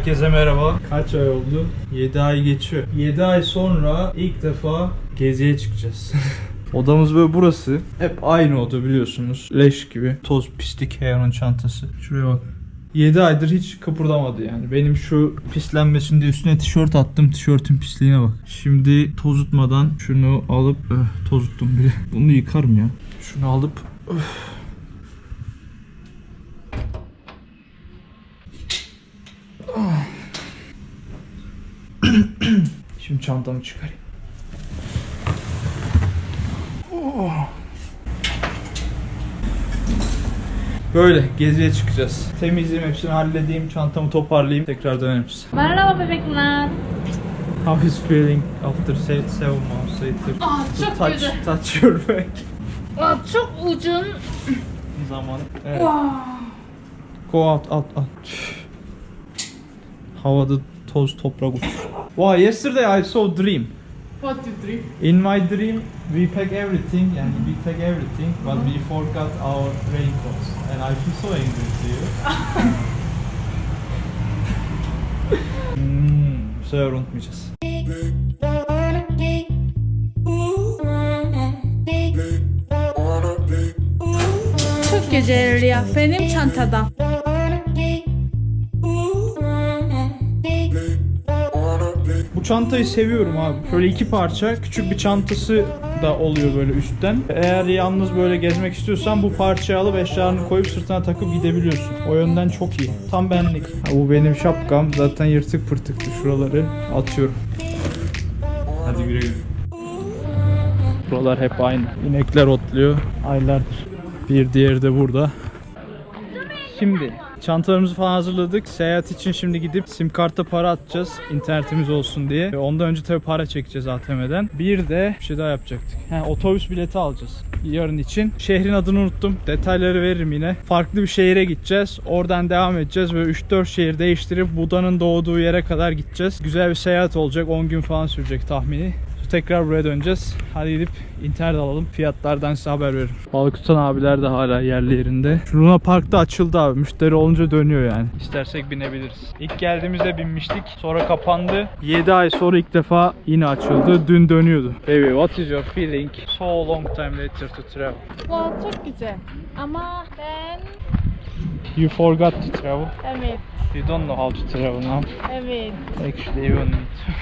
Herkese merhaba. Kaç ay oldu? 7 ay geçiyor. 7 ay sonra ilk defa geziye çıkacağız. Odamız böyle burası. Hep aynı oda biliyorsunuz. Leş gibi. Toz pislik Heron'un çantası. Şuraya bak. 7 aydır hiç kıpırdamadı yani. Benim şu pislenmesinde üstüne tişört attım. Tişörtün pisliğine bak. Şimdi tozutmadan şunu alıp öh, tozuttum bile. Bunu yıkarım ya. Şunu alıp öf. Şimdi çantamı çıkarayım. Oh. Böyle geziye çıkacağız. Temizleyeyim hepsini halledeyim, çantamı toparlayayım. Tekrar dönerim size. Merhaba bebekler. How is feeling after se- seven months later? Ah çok touch, güzel. touch your back. Ah, çok uzun. Zaman. Evet. Go out, out, out. Havada toz toprak uçuş. Wow, yesterday I saw dream. What you dream? In my dream, we pack everything and we pack everything, but we forgot our raincoats, and I feel so angry to you. hmm, bu sefer unutmayacağız. Çok güzel ya. Benim çantada. Çantayı seviyorum abi. Şöyle iki parça, küçük bir çantası da oluyor böyle üstten. Eğer yalnız böyle gezmek istiyorsan bu parçayı alıp eşyalarını koyup sırtına takıp gidebiliyorsun. O yönden çok iyi. Tam benlik. Ha, bu benim şapkam. Zaten yırtık pırtıktı şuraları. Atıyorum. Hadi güle güle. Buralar hep aynı. İnekler otluyor. Aylardır. Bir diğeri de burada. Şimdi çantalarımızı falan hazırladık. Seyahat için şimdi gidip sim karta para atacağız. internetimiz olsun diye. Ondan önce tabii para çekeceğiz ATM'den. Bir de bir şey daha yapacaktık. He, otobüs bileti alacağız. Yarın için. Şehrin adını unuttum. Detayları veririm yine. Farklı bir şehire gideceğiz. Oradan devam edeceğiz ve 3-4 şehir değiştirip Buda'nın doğduğu yere kadar gideceğiz. Güzel bir seyahat olacak. 10 gün falan sürecek tahmini. Tekrar buraya döneceğiz. Hadi gidip internet alalım. Fiyatlardan size haber veririm. Balık tutan abiler de hala yerli yerinde. Şu Luna Park'ta açıldı abi. Müşteri olunca dönüyor yani. İstersek binebiliriz. İlk geldiğimizde binmiştik. Sonra kapandı. 7 ay sonra ilk defa yine açıldı. Dün dönüyordu. Baby what is your feeling? So long time later to travel. Wow, çok güzel. Ama ben You forgot to travel. evet, You don't know how to travel now. evet. Actually you need to.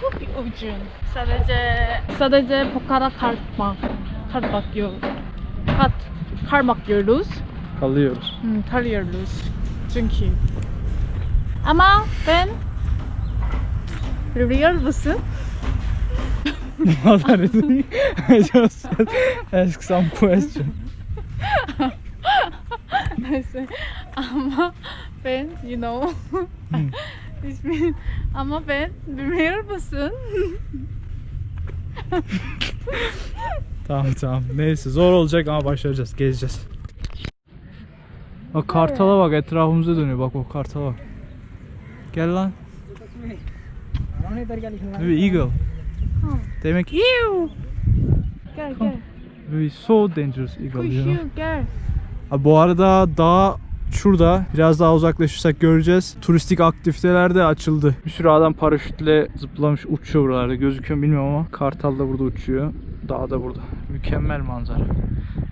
Çok uzun. Sadece sadece bu kadar kalkmak, kalkmak yok. Kat, kalmak yiyoruz. Kalıyoruz. Hmm, kalıyoruz. Çünkü. Ama ben biliyor musun? What are you doing? I just said, ask some question. Neyse. Ama ben, you know. Hmm. İsmi, ama ben biliyor musun? Tamam tamam. Neyse zor olacak ama başaracağız. Gezeceğiz. Bak kartala bak etrafımıza dönüyor. Bak o kartala bak. Gel lan. Maybe eagle. Demek Ew! Gel gel. maybe so dangerous eagle. Yok gel. Bu arada dağ şurada. Biraz daha uzaklaşırsak göreceğiz. Turistik aktiviteler de açıldı. Bir sürü adam paraşütle zıplamış uçuyor buralarda. Gözüküyor bilmiyorum ama kartal da burada uçuyor. Dağ da burada. Mükemmel manzara.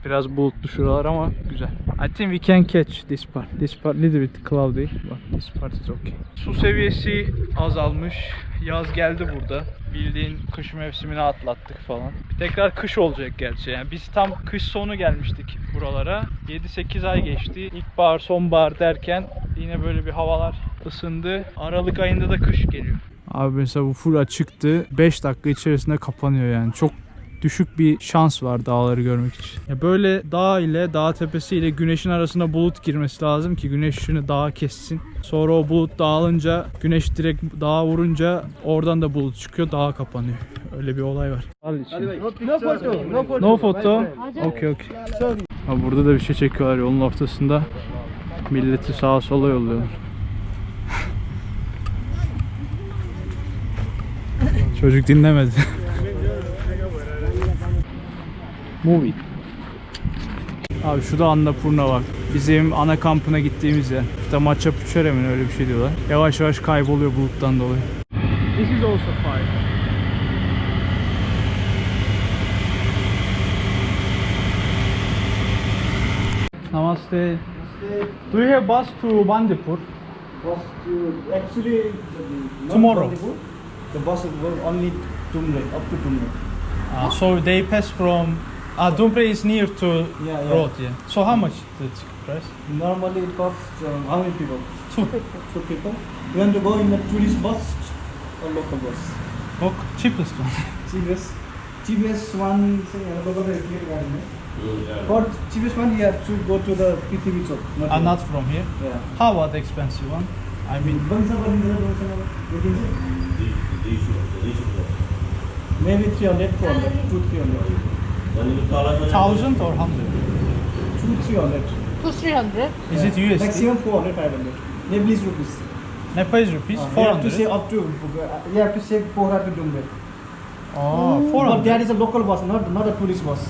Biraz bulutlu şuralar ama güzel. I think we can catch this part. This part little bit cloudy but this part is okay. Su seviyesi azalmış. Yaz geldi burada. Bildiğin kış mevsimini atlattık falan. Tekrar kış olacak gerçi. Yani biz tam kış sonu gelmiştik buralara. 7-8 ay geçti. İlkbahar, sonbahar derken yine böyle bir havalar ısındı. Aralık ayında da kış geliyor. Abi mesela bu full açıktı. 5 dakika içerisinde kapanıyor yani. Çok düşük bir şans var dağları görmek için. Ya böyle dağ ile dağ tepesi ile güneşin arasında bulut girmesi lazım ki güneş ışını dağa kessin. Sonra o bulut dağılınca güneş direkt dağa vurunca oradan da bulut çıkıyor dağa kapanıyor. Öyle bir olay var. No photo, no photo. No photo. Okey okey. Ha, burada da bir şey çekiyorlar yolun ortasında. Milleti sağa sola yolluyorlar. Çocuk dinlemedi. Movie. Abi şu da Annapurna var. Bizim ana kampına gittiğimiz yer. İşte Maça Puçere mi öyle bir şey diyorlar. Yavaş yavaş kayboluyor buluttan dolayı. This is also fire. Namaste. Do you have bus to Bandipur? Bus to actually Tomorrow. Bandipur. The bus will only Tumle up to Tumle. Uh, so they pass from. Uh, Dumbre is near to Yeah, yeah. road, yeah. So how much the price? Normally it costs um, how many people? Two people. Two people. You want to go in a tourist bus or local bus? Look, cheapest one. cheapest cheapest one say local bus is garden. For cheapest one you have to go to the PTV chowk. Uh, here. not from here. Yeah. How about the expensive one? I mean, Bansa Barindra, Bansa Barindra. Maybe 300, 400, 2 300. thousand or hundred? 2 300. To 300? Is it USD? Maximum 400, 500. Nepalese rupees. Nepalese rupees? Uh, you Four have to say hundred. up to, you have to say 400 to Dumbe. Oh, four But there hundred. is a local bus, not not a tourist bus.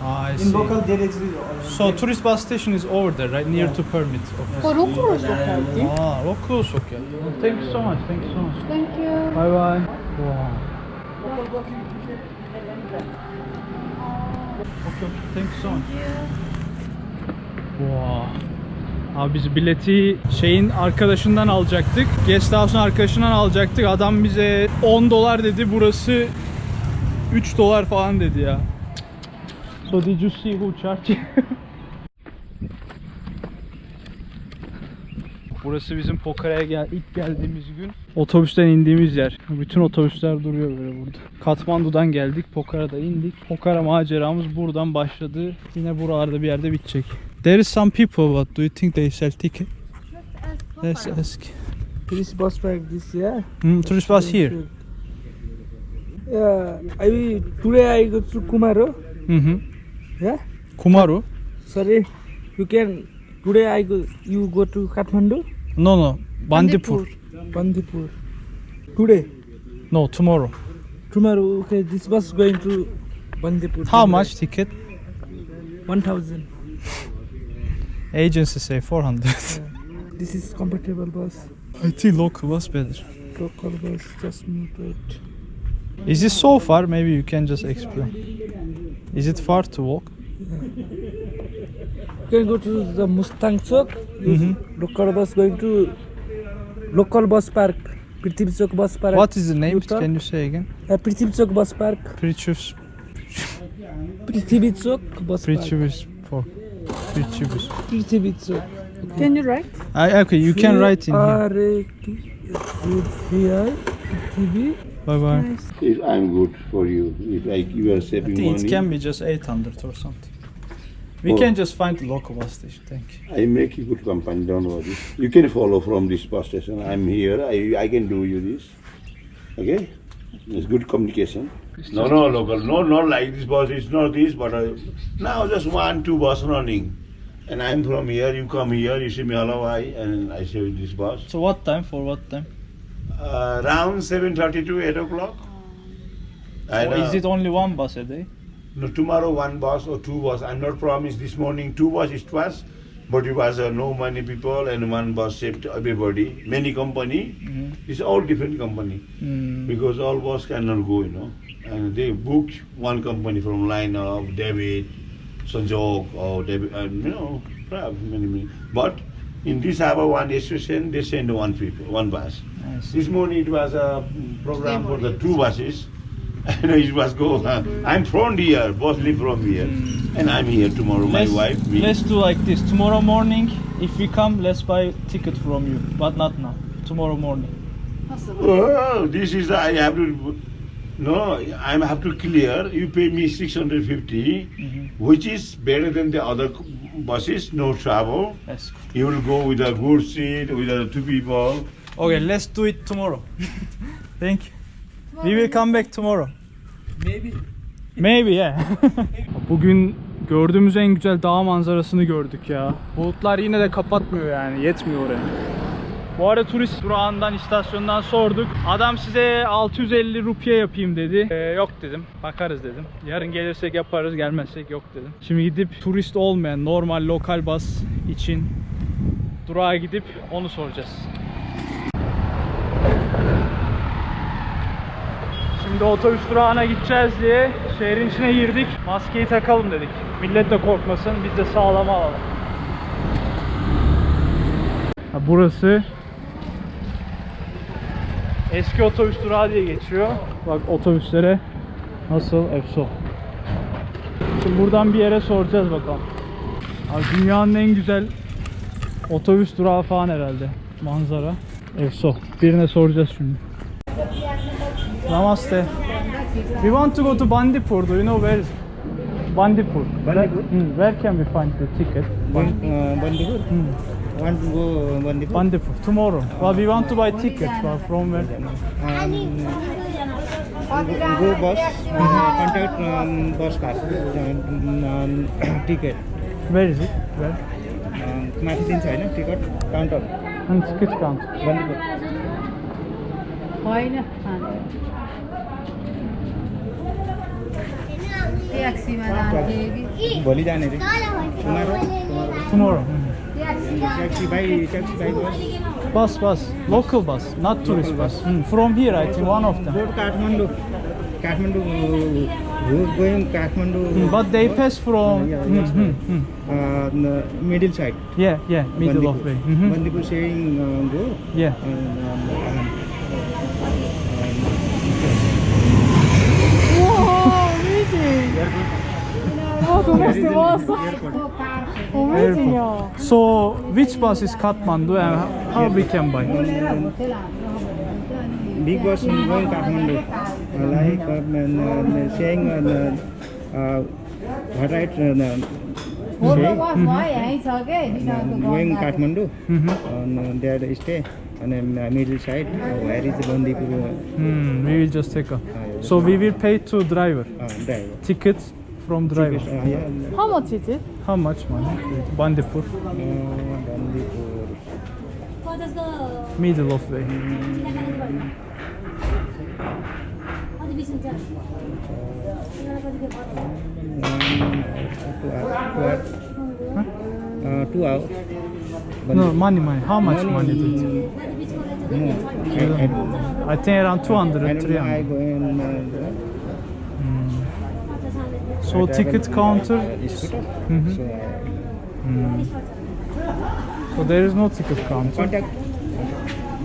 Ah, I In see. local there is. Uh, So there- tourist bus station is over there, right near Yeah. to permit office. For Rokuros locality. Ah, local okay. Thank you so much. Thank you so much. Thank you. Bye bye. Wow. Okay. Thank you so much. Wow. Abi biz bileti şeyin arkadaşından alacaktık. Guest House'un arkadaşından alacaktık. Adam bize 10 dolar dedi. Burası 3 dolar falan dedi ya. So did you see who charged? Burası bizim Pokara'ya gel ilk geldiğimiz gün. Otobüsten indiğimiz yer. Bütün otobüsler duruyor böyle burada. Katmandu'dan geldik, Pokara'da indik. Pokara maceramız buradan başladı. Yine buralarda bir yerde bitecek. There is some people, but do you think they sell ticket? Let's ask. Tourist bus park this yeah. Hmm, tourist bus here. Yeah, I today I go to Kumaro. Hı hı. Yeah, Kumaru? sorry, you can today I go. You go to Kathmandu, No no. Bandipur. Bandipur. Today, No, tomorrow. tomorrow. Okay, this bus going to Bandipur. How much ticket? One thousand. Agency say 400. This is comfortable bus. I think local was better. Local bus, just move it. Is this so far? Maybe you can just explain. Is it far to walk? You can go to the Mustang Chowk. Mhm. Local bus going to local bus park. Prithvi Chowk bus park. What is the name? Utah. Can you say again? Uh, Prithvi Chowk bus park. Prithvi Chowk bus park. Preachers. Prithvi Chowk. Can you write? I, okay, you can write in here. TV. Bye bye. If I'm good for you, if I, you are I saving think money, it can be just 800 or something. We Oh. can just find the local bus station. Thank you. I make you good company. Don't worry. You can follow from this bus station. I'm here. I, I can do you this. Okay? It's good communication. No, no, local. No, not like this bus. It's not this, but uh, now just one, two bus running. And I'm from here. You come here. You see me hello, I and I say this bus. So what time for what time? Uh, around seven thirty to eight o'clock. And, is uh, it only one bus a day? No, tomorrow one bus or two bus. I'm not promised this morning two bus it was, but it was uh, no many people and one bus saved everybody. Many company. Mhm. It's all different company Hmm. because all bus cannot go, you know. And they booked one company from line of David, Sanjog or David, and you know, many many. But in this hour one station they send one people, one bus. This morning it was a program for the two buses. And it was go. I'm from here, mostly from here, and I'm here tomorrow. My let's, wife, me. let's do like this. Tomorrow morning, if we come, let's buy ticket from you. But not now. Tomorrow morning. Oh, this is I have to. No, I have to clear. You pay me 650, Mhm. which is better than the other buses. No travel. Yes. You will go with a good seat with the two people. Okay, let's do it tomorrow. Thank you. We will come back tomorrow. Maybe. Maybe yeah. Bugün gördüğümüz en güzel dağ manzarasını gördük ya. Bulutlar yine de kapatmıyor yani. Yetmiyor oraya. Bu arada turist durağından, istasyondan sorduk. Adam size 650 rupiye yapayım dedi. Ee, yok dedim. Bakarız dedim. Yarın gelirsek yaparız, gelmezsek yok dedim. Şimdi gidip turist olmayan normal lokal bas için durağa gidip onu soracağız. Şimdi otobüs durağına gideceğiz diye şehrin içine girdik. Maskeyi takalım dedik. Millet de korkmasın, biz de sağlama alalım. Burası eski otobüs durağı diye geçiyor. Bak otobüslere nasıl EFSO. Şimdi buradan bir yere soracağız bakalım. Abi dünyanın en güzel otobüs durağı falan herhalde. Manzara. EFSO. Birine soracağız şimdi. Namaste. We want to go to Bandipur. Do you know where is Bandipur? Bandipur? Where, mm, where can we find the ticket? Band, uh, Bandipur? Mm. Want to go Bandipur? Bandipur, tomorrow. Uh, well, we want to buy tickets well, from where? Um, go bus, uh, contact um, bus car, um, ticket. Where is it? Where? Um, Marketing no ticket counter. And ticket count? Bandipur. होइन ट्याक्सीमा जान्थे कि भोलि जाने रे tomorrow Tomorrow. Hmm. Taxi by taxi by bus Bus, bus. Local bus, not tourist bus. Hmm, From here, I think one of them. Road Kathmandu Kathmandu रोड गयौँ Kathmandu Hmm, But they pass from. Yeah, Hmm, yes, hmm, hmm. Middle side Yeah, yeah, middle of way. Mhm. Bandipur सेयरिङ go Yeah. So, which bus is Kathmandu and how we can buy? Big bus is going Kathmandu. Uh, like um, uh, saying uh, uh, variety. Uh, Going mm-hmm. Kathmandu, mm -hmm. on their stay. on the uh, middle side oh, where is Bandipur. Hmm, we will just take a. Ah, so we will pay to driver. Ah, driver. Tickets from driver. Ah, Tickets, yeah. How much is it? How much money? Bandipur. Bandipur. Middle of the. Uh, two hours. No, money, money. How much money, did you? No, I, think around 200, uh, I don't 300. So ticket counter. Uh, mm-hmm. uh, mm. So there is no ticket counter. contact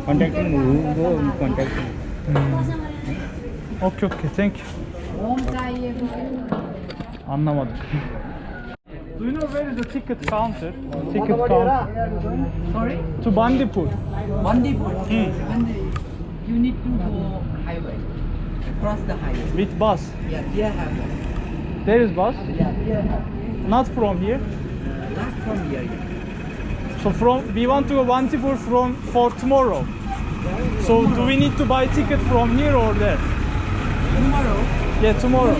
contacting who go and contact. Mm. Okey okey thank you. Anlamadım. Do you know where is the ticket counter? Ticket counter. Sorry? To Bandipur. Bandipur. Hmm. Bandi- You need to go highway. Cross the highway. With bus. Yeah, here have one. There is bus. Yeah, here have Not from here. Not from here. yeah. So from we want to go Bandipur from for tomorrow. So do we need to buy ticket from here or there? Tomorrow, Yeah, tomorrow.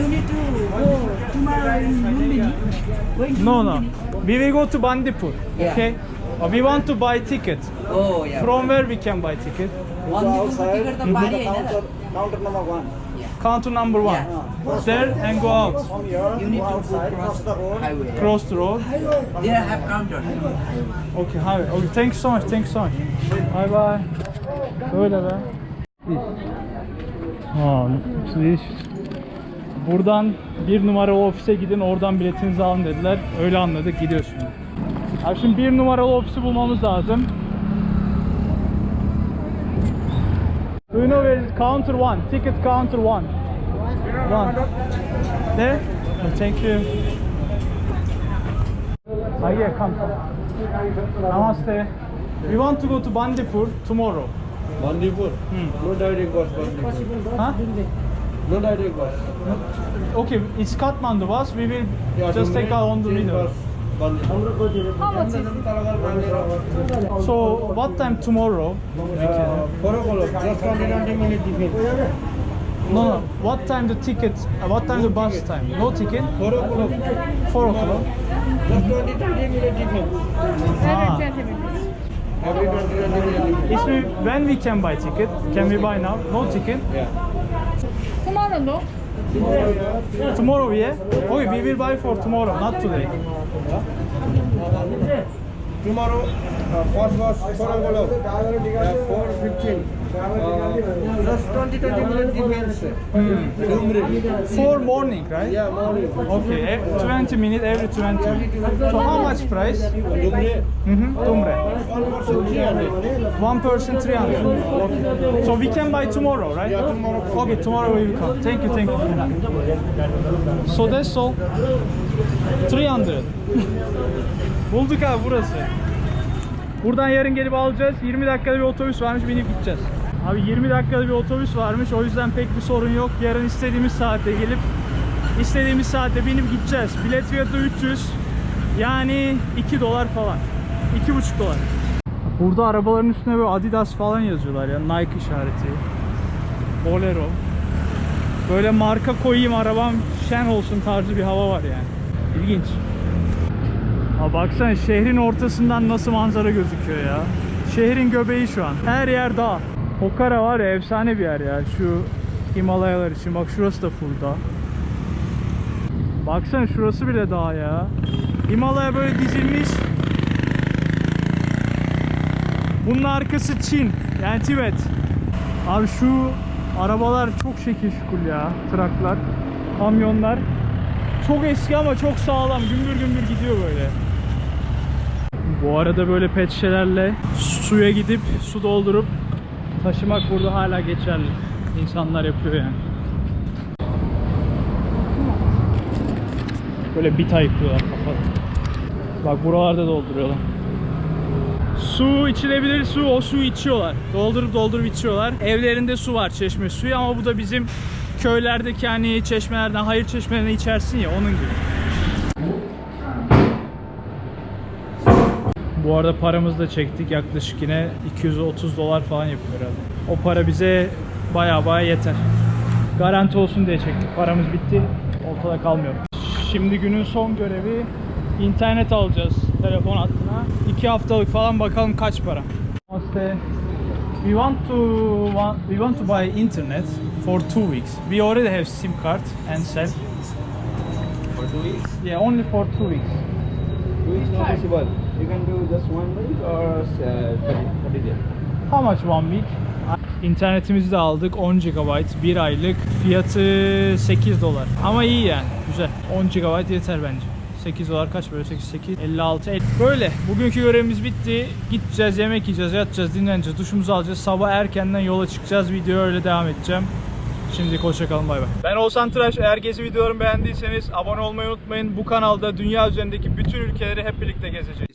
You need to go tomorrow in Lumbini. No, no. We will go to Bandipur. Yeah. Okay. Uh, We want to buy ticket. Oh, yeah. From where we can buy ticket? Outside, ticket to counter, number one. Counter number one. There and go out. From here, You need to outside, cross the road. highway. Cross the road. Have counter. Okay, highway. Okay, thanks so much. Thanks so much. Bye bye. Öyle be. Oh, please. Buradan bir numaralı ofise gidin oradan biletinizi alın dediler. Öyle anladık gidiyorsunuz. Abi şimdi bir numaralı ofisi bulmamız lazım. Do you know where is counter one? Ticket counter one. One. There? Oh, thank you. Ah, yeah, come. Namaste. We want to go to Bandipur tomorrow. Bandipur? Hmm. No direct bus, Bandipur. Huh? No direct bus. Okay, it's Kathmandu bus. We will just take on the middle. How much is it? So, what time tomorrow? Uh, 4 o'clock, just 20 20 minutes difference. No, no. What time the ticket? Uh, what time the bus time? No ticket? 4 o'clock. 4 o'clock. Just 20 20 minute difference. Ah. Every 20 20 minute difference. Ismi, when we can buy ticket? Can we buy now? No ticket? Tomorrow no? Tomorrow, yeah? Okay, we will buy for tomorrow, not today. Tomorrow, first was Korangolo, uh, 415. Uh, just 20 20 minute difference. Dumri. For morning, right? Yeah, morning. Okay, ev- 20 minutes every 20 minutes. So how much price? Dumri. Mm-hmm. Tumre. One person 300. One person 300. Okay. So we can buy tomorrow, right? Yeah, tomorrow. Okay, tomorrow we will come. Thank you, thank you. So that's all. 300. Bulduk abi burası. Buradan yarın gelip alacağız. 20 dakikada bir otobüs varmış binip gideceğiz. Abi 20 dakikada bir otobüs varmış. O yüzden pek bir sorun yok. Yarın istediğimiz saatte gelip istediğimiz saatte binip gideceğiz. Bilet fiyatı 300. Yani 2 dolar falan. 2,5 dolar. Burada arabaların üstüne böyle Adidas falan yazıyorlar ya. Nike işareti. Bolero. Böyle marka koyayım arabam şen olsun tarzı bir hava var yani. İlginç. Ha baksana şehrin ortasından nasıl manzara gözüküyor ya. Şehrin göbeği şu an. Her yer dağ. Pokhara var ya efsane bir yer ya. Şu Himalayalar için. Bak şurası da full dağ. Baksana şurası bile dağ ya. Himalaya böyle dizilmiş. Bunun arkası Çin. Yani Tibet. Abi şu arabalar çok şekil şukul ya. Traklar, kamyonlar. Çok eski ama çok sağlam. Gümbür gümbür gidiyor böyle. Bu arada böyle pet şişelerle suya gidip su doldurup taşımak burada hala geçerli. İnsanlar yapıyor yani. Böyle bit ayıklıyorlar kafada. Bak buralarda dolduruyorlar. Su içilebilir su, o suyu içiyorlar. Doldurup doldurup içiyorlar. Evlerinde su var, çeşme suyu ama bu da bizim köylerdeki hani çeşmelerden, hayır çeşmelerinden içersin ya onun gibi. Bu arada paramızı da çektik. Yaklaşık yine 230 dolar falan yapıyor herhalde. O para bize baya baya yeter. Garanti olsun diye çektik. Paramız bitti. Ortada kalmıyor. Şimdi günün son görevi internet alacağız telefon hattına. 2 haftalık falan bakalım kaç para. We want to want, we want to buy internet for two weeks. We already have SIM card and cell. For two weeks? Yeah, only for two weeks. Not possible. You can do just one week or uh, 30, 30 days. How much one week? İnternetimizi de aldık 10 GB bir aylık. Fiyatı 8 dolar. Ama iyi yani güzel. 10 GB yeter bence. 8 dolar kaç böyle? 8 8 56 50. böyle. Bugünkü görevimiz bitti. Gideceğiz yemek yiyeceğiz yatacağız dinleneceğiz duşumuzu alacağız. Sabah erkenden yola çıkacağız. Video öyle devam edeceğim Şimdi hoşçakalın bay bay. Ben Oğuzhan Tıraş. Eğer gezi videolarımı beğendiyseniz abone olmayı unutmayın. Bu kanalda dünya üzerindeki bütün ülkeleri hep birlikte gezeceğiz.